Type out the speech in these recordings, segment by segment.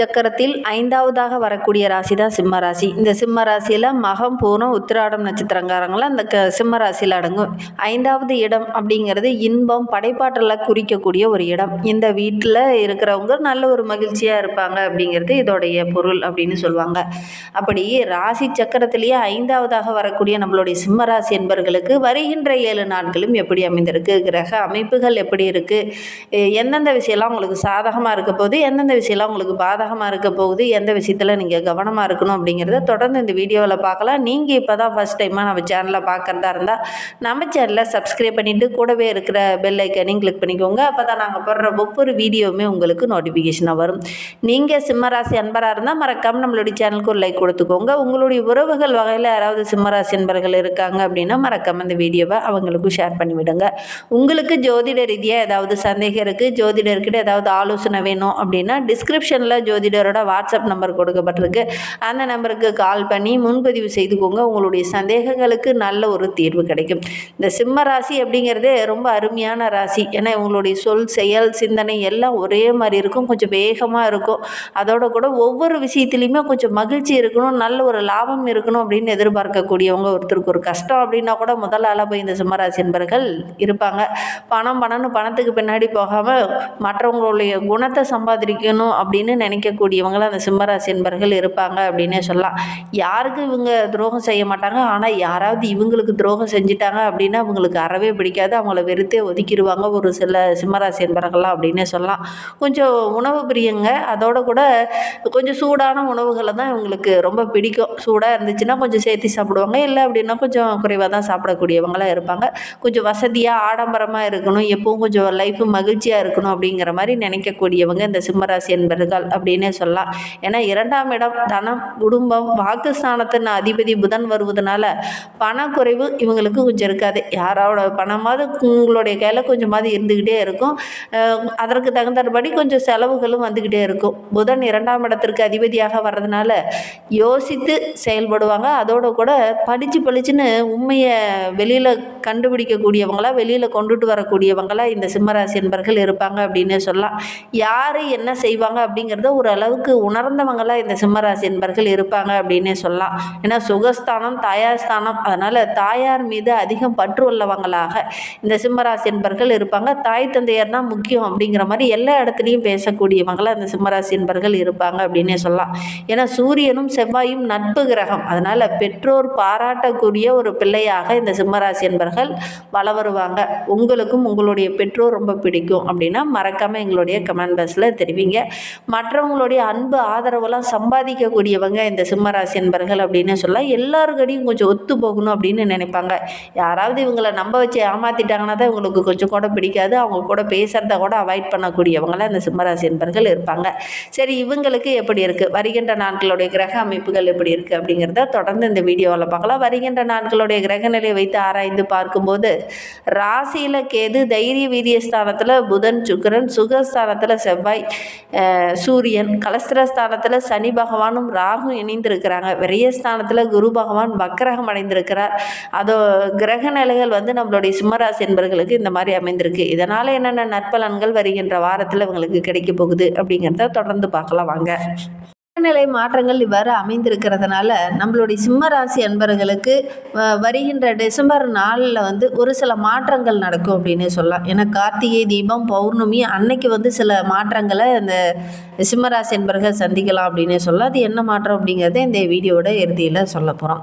சக்கரத்தில் ஐந்தாவதாக வரக்கூடிய ராசி தான் சிம்ம ராசி. இந்த சிம்ம ராசியில் மகம் பூரம் உத்திராடம் நட்சத்திரங்காரங்களாம் அந்த க சிம்ம ராசியில் அடங்கும். ஐந்தாவது இடம் அப்படிங்கிறது இன்பம் படைப்பாற்றலை குறிக்கக்கூடிய ஒரு இடம். இந்த வீட்டில் இருக்கிறவங்க நல்ல ஒரு மகிழ்ச்சியாக இருப்பாங்க அப்படிங்கிறது இதோடைய பொருள் அப்படின்னு சொல்லுவாங்க. அப்படி ராசி சக்கரத்திலேயே ஐந்தாவதாக வரக்கூடிய நம்மளுடைய சிம்ம ராசி என்பர்களுக்கு வருகின்ற ஏழு நாட்களும் எப்படி அமைந்திருக்கு? கிரக அமைப்புகள் எப்படி இருக்குது எந்தெந்த விஷயம்லாம் உங்களுக்கு சாதகமாக இருக்க போது எந்தெந்த விஷயம்லாம் உங்களுக்கு பாதகமாக இருக்க போகுது. எந்த விஷயத்தில் நீங்கள் கவனமாக இருக்கணும் அப்படிங்கிறத தொடர்ந்து இந்த வீடியோவில் பார்க்கலாம். நீங்கள் இப்போ தான் ஃபஸ்ட் டைமாக நம்ம சேனலை பார்க்குறதா இருந்தால் நம்ம சேனலை சப்ஸ்கிரைப் பண்ணிவிட்டு கூடவே இருக்கிற பெல் ஐக்கனையும் கிளிக் பண்ணிக்கோங்க. அப்போ தான் நாங்கள் போடுற ஒவ்வொரு வீடியோவுமே உங்களுக்கு நோட்டிஃபிகேஷனாக வரும். நீங்கள் சிம்மராசி அன்பராக இருந்தால் மறக்காமல் நம்மளுடைய சேனலுக்கு ஒரு லைக் கொடுத்துக்கோங்க. உங்களுடைய உறவுகள் வகையில் யாராவது சிம்மராசி அன்பர்கள் இருக்காங்க அப்படின்னா மறக்காமல் இந்த வீடியோவை அவங்களுக்கும் ஷேர் பண்ணிவிடுங்க. உங்களுக்கு ஜோதிட ரீதியாக ஏதாவது சந்தேகம் இருக்குது ஜோதிடர்கிட்ட ஏதாவது ஆலோசனை வேணும் அப்படின்னா டிஸ்கிரிப்ஷனில் ஜோதிடரோட வாட்ஸ்அப் நம்பர் கொடுக்கப்பட்டிருக்கு. அந்த நம்பருக்கு கால் பண்ணி முன்பதிவு செய்துக்கோங்க. உங்களுடைய சந்தேகங்களுக்கு நல்ல ஒரு தீர்வு கிடைக்கும். இந்த சிம்ம ராசி அப்படிங்கிறதே ரொம்ப அருமையான ராசி. ஏன்னா உங்களுடைய சொல் செயல் சிந்தனை எல்லாம் ஒரே மாதிரி இருக்கும். கொஞ்சம் வேகமாக இருக்கும். அதோட கூட ஒவ்வொரு விஷயத்துலையுமே கொஞ்சம் மகிழ்ச்சி இருக்கணும். நல்ல ஒரு லாபம் இருக்கணும் அப்படின்னு எதிர்பார்க்கக்கூடியவங்க ஒருத்தருக்கு ஒரு கஷ்டம் அப்படின்னா கூட முதல் ஆளாக போய் இந்த சிம்மராசி என்பர்கள் இருப்பாங்க. பணம் பணம்னு பணத்துக்கு பின்னாடி போகாமல் மற்றவங்களுடைய குணத்தை சம்பாதிக்கணும் அப்படின்னு நினைக்கக்கூடியவங்களும் அந்த சிம்மராசி என்பர்கள் இருப்பாங்க அப்படின்னே சொல்லலாம். யாருக்கு இவங்க துரோகம் செய்ய மாட்டாங்க? ஆனால் யாராவது இவங்களுக்கு துரோகம் செஞ்சிட்டாங்க அப்படின்னா அவங்களுக்கு அறவே பிடிக்காது. அவங்கள வெறுத்தே ஒதுக்கிடுவாங்க ஒரு சில சிம்மராசி என்பர்கள்லாம் அப்படின்னே சொல்லலாம். கொஞ்சம் உணவு பிரியங்க. அதோட கூட கொஞ்சம் சூடான உணவுகளை தான் இவங்களுக்கு ரொம்ப பிடிக்கும். சூடாக இருந்துச்சுன்னா கொஞ்சம் சேர்த்து சாப்பிடுவாங்க. இல்லை அப்படின்னா கொஞ்சம் குறைவாக தான் சாப்பிடக்கூடியவங்களாம் இருப்பாங்க. கொஞ்சம் வசதியாக ஆடம்பரமாக இருக்கணும். எப்பவும் கொஞ்சம் லைஃப் மகிழ்ச்சியாக இருக்கணும் அப்படிங்கிற மாதிரி நினைக்கக்கூடியவங்க இந்த சிம்மராசி என்பர்கள் அப்படின்னே சொல்லலாம். ஏன்னா இரண்டாம் இடம் தனம் குடும்பம் வாக்குஸ்தானத்தின் அதிபதி புதன் வருவதனால பணக்குறைவு இவங்களுக்கு கொஞ்சம் இருக்காது. யாரோட பணமாவது உங்களுடைய கையில் கொஞ்சமாவது இருந்துக்கிட்டே இருக்கும். அதற்கு தகுந்தபடி கொஞ்சம் செலவுகளும் வந்துக்கிட்டே இருக்கும். புதன் இரண்டாம் இடத்திற்கு அதிபதியாக வர்றதுனால யோசித்து செயல்படுவாங்க. அதோட கூட படித்து பளிச்சுன்னு உண்மையை வெளியில் கண்டுபிடிக்கக்கூடியவங்களா வெளியில் கொண்டுட்டு வரக்கூடியவங்களா இந்த சிம்மராசி என்பர்கள் இருப்பாங்க அப்படின்னு சொல்லலாம். யார் என்ன செய்வாங்க அப்படிங்கிறத ஓரளவுக்கு உணர்ந்தவங்களாக இந்த சிம்மராசி என்பர்கள் இருப்பாங்க அப்படின்னே சொல்லலாம். ஏன்னா சுகஸ்தானம் தாயார் ஸ்தானம் அதனால் தாயார் மீது அதிகம் பற்று உள்ளவங்களாக இந்த சிம்மராசி என்பர்கள் இருப்பாங்க. தாய் தந்தையர் தான் முக்கியம் அப்படிங்கிற மாதிரி எல்லா இடத்துலையும் பேசக்கூடியவங்களாக இந்த சிம்மராசி என்பர்கள் இருப்பாங்க அப்படின்னே சொல்லலாம். ஏன்னா சூரியனும் செவ்வாயும் நட்பு கிரகம். அதனால் பெற்றோர் பாராட்டக்கூடிய ஒரு பிள்ளையாக இந்த சிம்மராசி என்பர்கள் வள வருவாங்க உங்களுக்கும் உங்களுடைய பெற்றோர் ரொம்ப பிடிக்கும் அப்படின்னா மறக்காமல் எங்களுடைய கமெண்ட் பாக்ஸில் தெரிவிங்க. மற்றவங்களுடைய அன்பு ஆதரவெல்லாம் சம்பாதிக்கக்கூடியவங்க இந்த சிம்மராசி என்பர்கள் அப்படின்னு சொல்லலாம் எல்லாருக்கடியும் கொஞ்சம் ஒத்து போகணும் அப்படின்னு நினைப்பாங்க. யாராவது இவங்களை நம்ப வச்சு ஏமாத்திட்டாங்கன்னா தான் இவங்களுக்கு கொஞ்சம் கூட பிடிக்காது. அவங்க கூட பேசுகிறத கூட அவாய்ட் பண்ணக்கூடியவங்களாம் இந்த சிம்மராசி என்பர்கள் இருப்பாங்க. சரி இவங்களுக்கு எப்படி இருக்குது வருகின்ற நாட்களுடைய கிரக அமைப்புகள் எப்படி இருக்குது அப்படிங்கிறத தொடர்ந்து இந்த வீடியோவில் பார்க்கலாம். வருகின்ற நாட்களுடைய கிரக நிலையை வைத்து ஆராய்ந்து பார்க்கும்போது ராசியில் கேது தைரிய வீரிய ஸ்தானத்தில் புதன் சுக்கிரன் சுகஸ்தானத்தில் செவ்வாய் சூரியன் சூரியன் கலஸ்திரஸ்தானத்தில் சனி பகவானும் ராகும் இணைந்திருக்கிறாங்க. விரயஸ்தானத்தில் குரு பகவான் வக்கரகம் அடைந்திருக்கிறார். அதோ கிரக நிலைகள் வந்து நம்மளுடைய சிம்மராசி என்பவர்களுக்கு இந்த மாதிரி அமைந்திருக்கு. இதனால் என்னென்ன நற்பலன்கள் வருகின்ற வாரத்தில் இவங்களுக்கு கிடைக்க போகுது அப்படிங்கிறத தொடர்ந்து பார்க்கலாம் வாங்க. நிலை மாற்றங்கள் இவ்வாறு அமைந்திருக்கிறதுனால நம்மளுடைய சிம்ம ராசி அன்பர்களுக்கு வ- வருகின்ற டிசம்பர் நாளில் வந்து ஒரு சில மாற்றங்கள் நடக்கும் அப்படின்னு சொல்லலாம். ஏன்னா கார்த்திகை தீபம் பௌர்ணமி அன்னைக்கு வந்து சில மாற்றங்களை இந்த சிம்மராசி அன்பர்கள் சந்திக்கலாம் அப்படின்னு சொல்லலாம். அது என்ன மாற்றம் அப்படிங்கிறத இந்த வீடியோட இறுதியில் சொல்ல போகிறோம்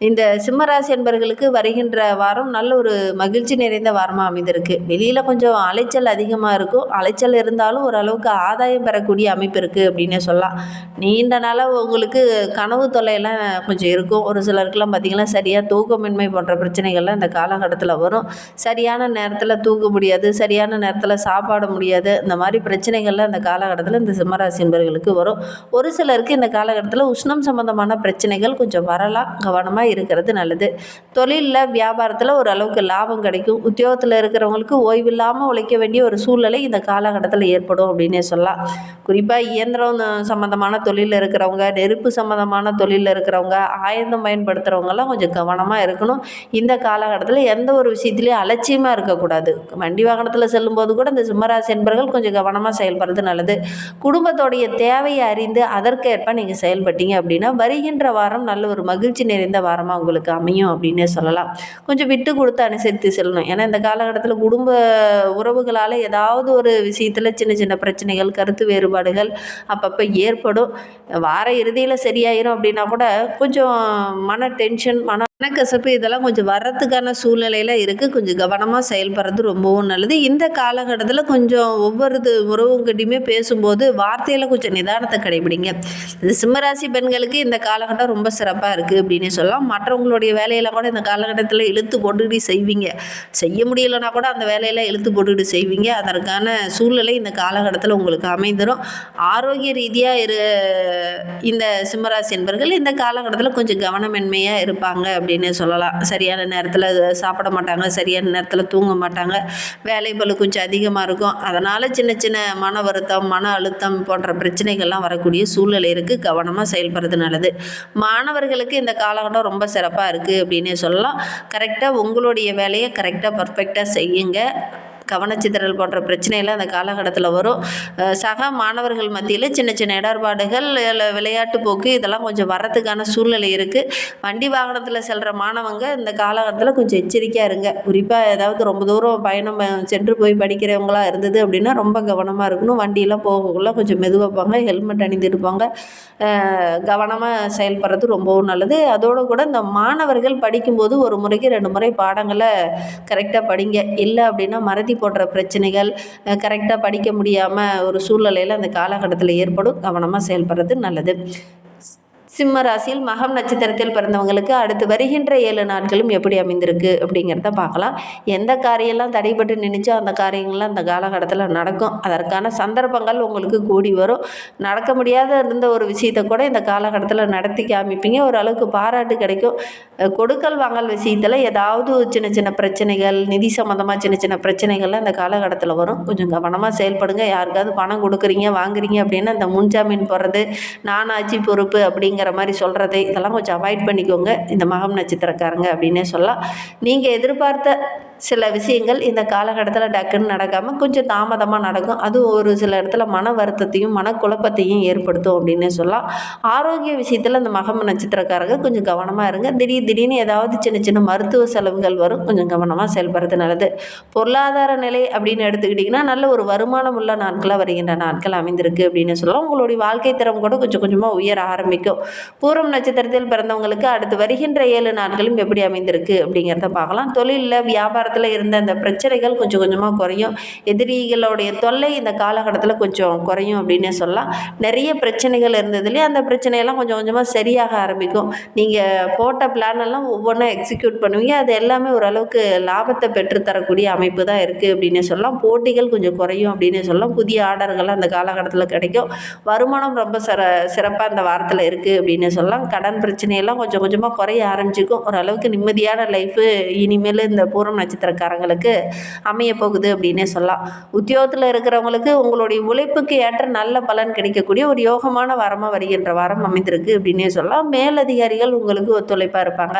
இந்த சிம்மராசி என்பர்களுக்கு வருகின்ற வாரம் நல்ல ஒரு மகிழ்ச்சி நிறைந்த வாரமாக அமைந்திருக்கு. வெளியில் கொஞ்சம் அலைச்சல் அதிகமாக இருக்கும். அலைச்சல் இருந்தாலும் ஓரளவுக்கு ஆதாயம் பெறக்கூடிய அமைப்பு இருக்குது அப்படின்னே சொல்லலாம். நீண்ட நாளாக உங்களுக்கு கனவு தொல்லையெல்லாம் கொஞ்சம் இருக்கும். ஒரு சிலருக்குலாம் பார்த்திங்கன்னா சரியாக தூக்கமின்மை போன்ற பிரச்சனைகள்லாம் இந்த காலகட்டத்தில் வரும். சரியான நேரத்தில் தூங்க முடியாது. சரியான நேரத்தில் சாப்பாட முடியாது. இந்த மாதிரி பிரச்சனைகள்லாம் இந்த காலகட்டத்தில் இந்த சிம்மராசி என்பவர்களுக்கு வரும். ஒரு சிலருக்கு இந்த காலகட்டத்தில் உஷ்ணம் சம்பந்தமான பிரச்சனைகள் கொஞ்சம் வரலாம். கவனமாக கவனமாக இருக்கிறது நல்லது. தொழிலில் வியாபாரத்தில் ஓரளவுக்கு லாபம் கிடைக்கும். உத்தியோகத்தில் இருக்கிறவங்களுக்கு ஓய்வில்லாமல் உழைக்க வேண்டிய ஒரு சூழ்நிலை இந்த காலகட்டத்தில் ஏற்படும் அப்படின்னே சொல்லலாம். குறிப்பாக இயந்திரம் சம்மந்தமான தொழிலில் இருக்கிறவங்க நெருப்பு சம்மந்தமான தொழிலில் இருக்கிறவங்க ஆயுதம் பயன்படுத்துகிறவங்கெல்லாம் கொஞ்சம் கவனமாக இருக்கணும். இந்த காலகட்டத்தில் எந்த ஒரு விஷயத்துலையும் அலட்சியமாக இருக்கக்கூடாது. வண்டி வாகனத்தில் செல்லும்போது கூட இந்த சிம்மராசி என்பவர்கள் கொஞ்சம் கவனமாக செயல்படுறது நல்லது. குடும்பத்தோடைய தேவையை அறிந்து அதற்கேற்ப நீங்கள் செயல்பட்டீங்க அப்படின்னா வருகின்ற வாரம் நல்ல ஒரு மகிழ்ச்சி நிறைந்த வாரம் வாரமாக உங்களுக்கு அமையும் அப்படின்னே சொல்லலாம். கொஞ்சம் விட்டு கொடுத்து அனுசரித்து செல்லணும். ஏன்னா இந்த காலகட்டத்தில் குடும்ப உறவுகளால் ஏதாவது ஒரு விஷயத்தில் சின்ன சின்ன பிரச்சனைகள் கருத்து வேறுபாடுகள் அப்பப்போ ஏற்படும். வார இறுதியில் சரியாயிரும் அப்படின்னா கூட கொஞ்சம் மன டென்ஷன் மன மனக்கசப்பு இதெல்லாம் கொஞ்சம் வர்றதுக்கான சூழ்நிலையில் இருக்குது கொஞ்சம் கவனமாக செயல்படுறது ரொம்பவும் நல்லது. இந்த காலகட்டத்தில் கொஞ்சம் ஒவ்வொரு இது உறவுங்கிட்டையுமே பேசும்போது வார்த்தையில் கொஞ்சம் நிதானத்தை கடைபிடிங்க. இந்த சிம்மராசி பெண்களுக்கு இந்த காலகட்டம் ரொம்ப சிறப்பாக இருக்குது அப்படின்னு சொல்லலாம். மற்றவங்களுடைய வேலையெல்லாம் கூட இந்த காலகட்டத்தில் இழுத்து போட்டுக்கிட்டு செய்வீங்க. செய்ய முடியலைன்னா கூட அந்த வேலையெல்லாம் இழுத்து போட்டுக்கிட்டு செய்வீங்க. அதற்கான சூழ்நிலை இந்த காலகட்டத்தில் உங்களுக்கு அமைந்துடும் ஆரோக்கிய ரீதியாக இரு இந்த சிம்மராசி என்பர்கள் இந்த காலகட்டத்தில் கொஞ்சம் கவனமென்மையாக இருப்பாங்க அப்படின்னு சொல்லலாம். சரியான நேரத்தில் சாப்பிட மாட்டாங்க. சரியான நேரத்தில் தூங்க மாட்டாங்க. வேலை பலு கொஞ்சம் அதிகமாக இருக்கும். அதனால் சின்ன சின்ன மன வருத்தம் மன அழுத்தம் போன்ற பிரச்சனைகள்லாம் வரக்கூடிய சூழ்நிலை இருக்குது கவனமாக செயல்படுறது நல்லது. மாணவர்களுக்கு இந்த காலகட்டம் ரொம்ப சிறப்பாக இருக்குது அப்படின்னே சொல்லலாம். கரெக்டாக உங்களுடைய வேலையை கரெக்டாக பர்ஃபெக்டாக செய்யுங்க. கவனச்சிதறல் போன்ற பிரச்சனையெல்லாம் அந்த காலகட்டத்தில் வரும். சக மாணவர்கள் மத்தியில் சின்ன சின்ன இடர்பாடுகள் இல்லை விளையாட்டு போக்கு இதெல்லாம் கொஞ்சம் வர்றதுக்கான சூழ்நிலை இருக்குது வண்டி வாகனத்தில் செல்கிற மாணவங்க இந்த காலகட்டத்தில் கொஞ்சம் எச்சரிக்கையாக இருங்க. குறிப்பாக ஏதாவது ரொம்ப தூரம் பயணம் சென்று போய் படிக்கிறவங்களா இருந்தது அப்படின்னா ரொம்ப கவனமாக இருக்கணும். வண்டியெல்லாம் போகக்குள்ள கொஞ்சம் மெதுவாக போங்க ஹெல்மெட் அணிந்துட்டு போங்க. கவனமாக செயல்படுறது ரொம்பவும் நல்லது. அதோடு கூட இந்த மாணவர்கள் படிக்கும்போது ஒரு முறைக்கு ரெண்டு முறை பாடங்களை கரெக்டாக படிங்க. இல்லை அப்படின்னா மறதி போன்ற பிரச்சனைகள் கரெக்டாக படிக்க முடியாமல் ஒரு சூழ்நிலையில் அந்த காலகட்டத்தில் ஏற்படும். கவனமாக செயல்படுறது நல்லது. சிம்ம ராசியில் மகம் நட்சத்திரத்தில் பிறந்தவங்களுக்கு அடுத்து வருகின்ற ஏழு நாட்களும் எப்படி அமைந்திருக்கு அப்படிங்கிறத பார்க்கலாம். எந்த காரியெல்லாம் தடைபட்டு நினைச்சோ அந்த காரியங்கள்லாம் அந்த காலகட்டத்தில் நடக்கும். அதற்கான சந்தர்ப்பங்கள் உங்களுக்கு கூடி வரும். நடக்க முடியாத இருந்த ஒரு விஷயத்தை கூட இந்த காலகட்டத்தில் நடத்தி காமிப்பீங்க. ஓரளவுக்கு பாராட்டு கிடைக்கும். கொடுக்கல் வாங்கல் விஷயத்தில் ஏதாவது சின்ன சின்ன பிரச்சனைகள் நிதி சம்மந்தமாக சின்ன சின்ன பிரச்சனைகள்லாம் இந்த காலகட்டத்தில் வரும். கொஞ்சம் கவனமாக செயல்படுங்க. யாருக்காவது பணம் கொடுக்குறீங்க வாங்குறீங்க அப்படின்னா இந்த முன்ஜாமீன் போடுறது நானாட்சி பொறுப்பு அப்படிங்கிற மாதிரி சொல்கிறது இதெல்லாம் கொஞ்சம் அவாய்ட் பண்ணிக்கோங்க. இந்த மகம் நட்சத்திரக்காரங்க அப்படின்னே சொல்லலாம். நீங்கள் எதிர்பார்த்த சில விஷயங்கள் இந்த காலகட்டத்தில் டக்குன்னு நடக்காமல் கொஞ்சம் தாமதமாக நடக்கும். அது ஒரு சில இடத்துல மன வருத்தத்தையும் மனக்குழப்பத்தையும் ஏற்படுத்தும் அப்படின்னே சொல்லலாம். ஆரோக்கிய விஷயத்தில் இந்த மகம் நட்சத்திரக்காரங்க கொஞ்சம் கவனமாக இருங்க. திடீர் திடீர்னு ஏதாவது சின்ன சின்ன மருத்துவ செலவுகள் வரும். கொஞ்சம் கவனமாக செயல்படுறது நல்லது. பொருளாதார நிலை அப்படின்னு எடுத்துக்கிட்டிங்கன்னா நல்ல ஒரு வருமானம் உள்ள நாட்களாக வருகின்ற நாட்கள் அமைந்திருக்கு அப்படின்னு சொல்லலாம். உங்களுடைய வாழ்க்கை தரம் கூட கொஞ்சம் கொஞ்சமாக உயர ஆரம்பிக்கும். பூரம் நட்சத்திரத்தில் பிறந்தவங்களுக்கு அடுத்து வருகின்ற ஏழு நாட்களும் எப்படி அமைந்திருக்கு அப்படிங்கிறத பார்க்கலாம். தொழிலில் வியாபாரத்தில் இருந்த அந்த பிரச்சனைகள் கொஞ்சம் கொஞ்சமாக குறையும். எதிரிகளுடைய தொல்லை இந்த காலகட்டத்தில் கொஞ்சம் குறையும் அப்படின்னே சொல்லலாம். நிறைய பிரச்சனைகள் இருந்ததுலேயே அந்த பிரச்சனையெல்லாம் கொஞ்சம் கொஞ்சமாக சரியாக ஆரம்பிக்கும். நீங்கள் போட்ட பிளான் எல்லாம் ஒவ்வொன்றா எக்ஸிக்யூட் பண்ணுவீங்க. அது எல்லாமே ஓரளவுக்கு லாபத்தை பெற்றுத்தரக்கூடிய அமைப்பு தான் இருக்குது அப்படின்னே சொல்லலாம். போட்டிகள் கொஞ்சம் குறையும் அப்படின்னே சொல்லலாம். புதிய ஆர்டர்கள் அந்த காலகட்டத்தில் கிடைக்கும். வருமானம் ரொம்ப சிற சிறப்பாக இந்த வாரத்தில் இருக்குது அப்படின்னு சொல்லலாம். கடன் பிரச்சனையெல்லாம் கொஞ்சம் கொஞ்சமாக குறைய ஆரம்பிச்சிக்கும். ஓரளவுக்கு நிம்மதியான லைஃபு இனிமேல் இந்த பூரம் நட்சத்திரக்காரங்களுக்கு அமைய போகுது அப்படின்னே சொல்லலாம். உத்தியோகத்தில் இருக்கிறவங்களுக்கு உங்களுடைய உழைப்புக்கு ஏற்ற நல்ல பலன் கிடைக்கக்கூடிய ஒரு யோகமான வாரமாக வருகின்ற வாரம் அமைந்திருக்கு அப்படின்னே சொல்லலாம். மேலதிகாரிகள் உங்களுக்கு ஒத்துழைப்பாக இருப்பாங்க.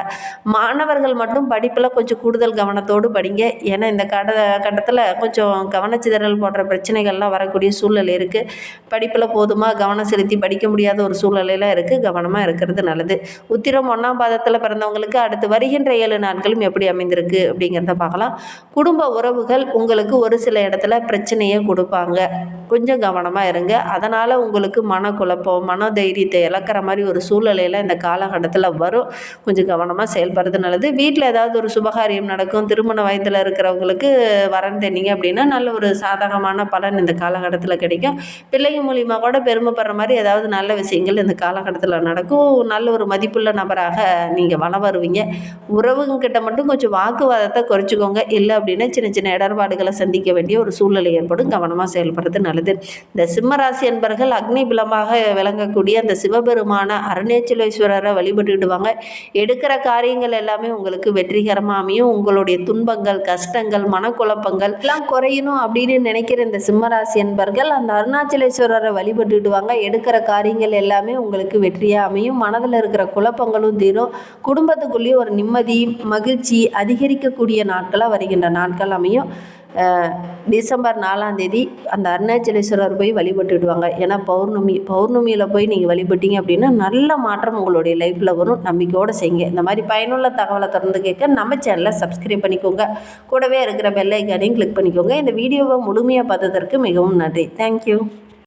மாணவர்கள் மட்டும் படிப்பில் கொஞ்சம் கூடுதல் கவனத்தோடு படிங்க. ஏன்னா இந்த கட கட்டத்தில் கொஞ்சம் கவனச்சிதறல் போன்ற பிரச்சனைகள்லாம் வரக்கூடிய சூழ்நிலை இருக்குது படிப்பில் போதுமாக கவனம் செலுத்தி படிக்க முடியாத ஒரு சூழ்நிலையெல்லாம் இருக்குது கவனமாக இருக்கிறது நல்லது. உத்திரம் ஒன்றாம் பாதத்தில் பிறந்தவங்களுக்கு அடுத்து வருகின்ற ஏழு நாட்களும் எப்படி அமைந்திருக்கு அப்படிங்கிறத பார்க்கலாம். குடும்ப உறவுகள் உங்களுக்கு ஒரு சில இடத்துல பிரச்சனையை கொடுப்பாங்க. கொஞ்சம் கவனமாக இருங்க. அதனால் உங்களுக்கு மனக்குழப்பம் மன தைரியத்தை இழக்கிற மாதிரி ஒரு சூழ்நிலையில் இந்த காலகட்டத்தில் வரும். கொஞ்சம் கவனமாக செயல்படுறது நல்லது. வீட்டில் ஏதாவது ஒரு சுபகாரியம் நடக்கும் திருமண வயதில் இருக்கிறவங்களுக்கு வரன் தென்னீங்க அப்படின்னா நல்ல ஒரு சாதகமான பலன் இந்த காலகட்டத்தில் கிடைக்கும். பிள்ளைங்க மூலியமாக கூட பெருமைப்படுற மாதிரி ஏதாவது நல்ல விஷயங்கள் இந்த காலகட்டத்தில் நடக்கும். நல்ல ஒரு மதிப்புள்ள நபராக நீங்கள் வளம் வருவீங்க. உறவுங்கிட்ட மட்டும் கொஞ்சம் வாக்குவாதத்தை குறைச்சிக்கோங்க. இல்லை அப்படின்னா சின்ன சின்ன இடர்பாடுகளை சந்திக்க வேண்டிய ஒரு சூழ்நிலை ஏற்படும். கவனமாக செயல்படுறது நல்லது. இந்த சிம்மராசி என்பர்கள் அக்னி பிலமாக விளங்கக்கூடிய அந்த சிவபெருமான அருணேச்சலேஸ்வரரை வழிபட்டுடுவாங்க எடுக்கிற காரியங்கள் எல்லாமே உங்களுக்கு வெற்றிகரமாக அமையும். உங்களுடைய துன்பங்கள் கஷ்டங்கள் மனக்குழப்பங்கள் எல்லாம் குறையணும் அப்படின்னு நினைக்கிற இந்த சிம்மராசி என்பர்கள் அந்த அருணாச்சலேஸ்வரரை வழிபட்டுடுவாங்க எடுக்கிற காரியங்கள் எல்லாமே உங்களுக்கு வெற்றியாக அமையும். மனதில் இருக்கிற குழப்பங்களும் தீரும். குடும்பத்துக்குள்ளேயே ஒரு நிம்மதி மகிழ்ச்சி அதிகரிக்கக்கூடிய நாட்களாக வருகின்ற நாட்கள் அமையும். டிசம்பர் நாலாந்தேதி அந்த அருணாச்சலேஸ்வரர் போய் வழிபட்டுடுவாங்க ஏன்னா பௌர்ணமி பௌர்ணமியில் போய் நீங்கள் வழிபட்டீங்க அப்படின்னா நல்ல மாற்றம் உங்களுடைய லைஃப்பில் வரும். நம்பிக்கையோடு செய்யுங்க. இந்த மாதிரி பயனுள்ள தகவலை தொடர்ந்து கேட்க நம்ம சேனலை சப்ஸ்கிரைப் பண்ணிக்கோங்க. கூடவே இருக்கிற பெல்லைக்கானையும் கிளிக் பண்ணிக்கோங்க. இந்த வீடியோவை முழுமையாக பார்த்ததற்கு மிகவும் நன்றி. தேங்க்யூ